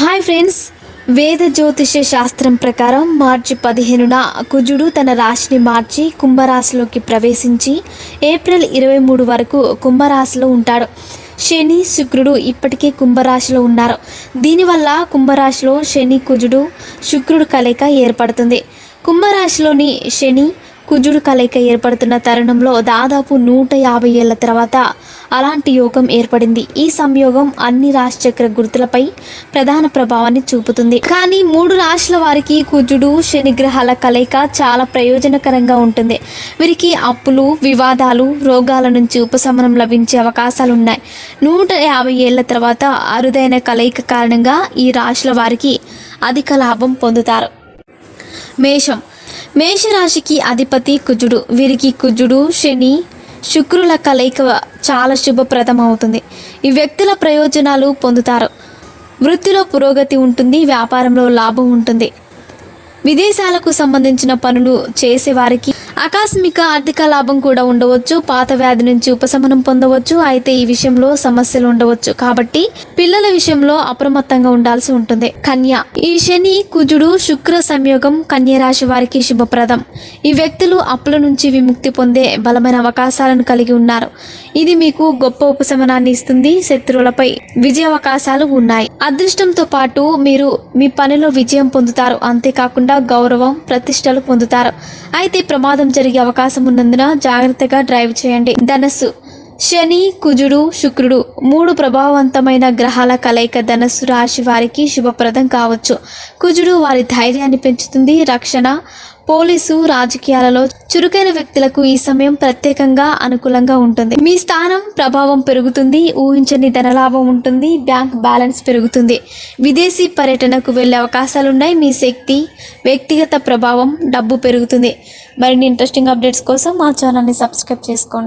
Hi friends. వేద జ్యోతిష శాస్త్రం ప్రకారం మార్చి పదిహేనున కుజుడు తన రాశిని మార్చి కుంభరాశిలోకి ప్రవేశించి ఏప్రిల్ ఇరవై మూడు వరకు కుంభరాశిలో ఉంటాడు. శని శుక్రుడు ఇప్పటికే కుంభరాశిలో ఉన్నారు. దీనివల్ల కుంభరాశిలో శని కుజుడు శుక్రుడు కలయిక ఏర్పడుతుంది. కుంభరాశిలోని శని కుజుడు కలయిక ఏర్పడుతున్న తరుణంలో దాదాపు నూట యాభై ఏళ్ళ తర్వాత అలాంటి యోగం ఏర్పడింది. ఈ సంయోగం అన్ని రాశిచక్ర గుర్తులపై ప్రధాన ప్రభావాన్ని చూపుతుంది. కానీ మూడు రాశుల వారికి కుజుడు శనిగ్రహాల కలయిక చాలా ప్రయోజనకరంగా ఉంటుంది. వీరికి అప్పులు వివాదాలు రోగాల నుంచి ఉపశమనం లభించే అవకాశాలు ఉన్నాయి నూట యాభై ఏళ్ళ తర్వాత అరుదైన కలయిక కారణంగా ఈ రాశుల వారికి అధిక లాభం పొందుతారు. మేషం మేషరాశికి అధిపతి కుజుడు. వీరికి కుజుడు శని శుక్రుల కలయిక చాలా శుభప్రదం అవుతుంది ఈ వ్యక్తుల ప్రయోజనాలు పొందుతారు. వృత్తిలో పురోగతి ఉంటుంది వ్యాపారంలో లాభం ఉంటుంది. విదేశాలకు సంబంధించిన పనులు చేసేవారికి ఆకస్మిక ఆర్థిక లాభం కూడా ఉండవచ్చు పాత వ్యాధి నుంచి ఉపశమనం పొందవచ్చు అయితే ఈ విషయంలో సమస్యలు ఉండవచ్చు. కాబట్టి పిల్లల విషయంలో అప్రమత్తంగా ఉండాల్సి ఉంటుంది. కన్య. ఈ శని కుజుడు శుక్ర సంయోగం కన్య రాశి వారికి శుభప్రదం. ఈ వ్యక్తులు అప్పుల నుంచి విముక్తి పొందే బలమైన అవకాశాలను కలిగి ఉన్నారు. ఇది మీకు గొప్ప ఉపశమనాన్ని ఇస్తుంది. శత్రువులపై విజయ అవకాశాలు ఉన్నాయి. అదృష్టంతో పాటు మీరు మీ పనిలో విజయం పొందుతారు. అంతేకాకుండా గౌరవం ప్రతిష్టలు పొందుతారు. అయితే ప్రమాదం ప్రమాదం జరిగే అవకాశం ఉన్నందున జాగ్రత్తగా డ్రైవ్ చేయండి. ధనస్సు. శని కుజుడు శుక్రుడు మూడు ప్రభావవంతమైన గ్రహాల కలయిక ధనస్సు రాశి వారికి శుభప్రదం కావచ్చు. కుజుడు వారి ధైర్యాన్ని పెంచుతుంది రక్షణ పోలీసు రాజకీయాలలో చురుకైన వ్యక్తులకు ఈ సమయం ప్రత్యేకంగా అనుకూలంగా ఉంటుంది. మీ స్థానం ప్రభావం పెరుగుతుంది ఊహించని ధనలాభం ఉంటుంది బ్యాంక్ బ్యాలెన్స్ పెరుగుతుంది. విదేశీ పర్యటనకు వెళ్ళే అవకాశాలున్నాయి మీ శక్తి వ్యక్తిగత ప్రభావం డబ్బు పెరుగుతుంది. మరిన్ని ఇంట్రెస్టింగ్ అప్డేట్స్ కోసం మా ఛానల్ని సబ్స్క్రైబ్ చేసుకోండి.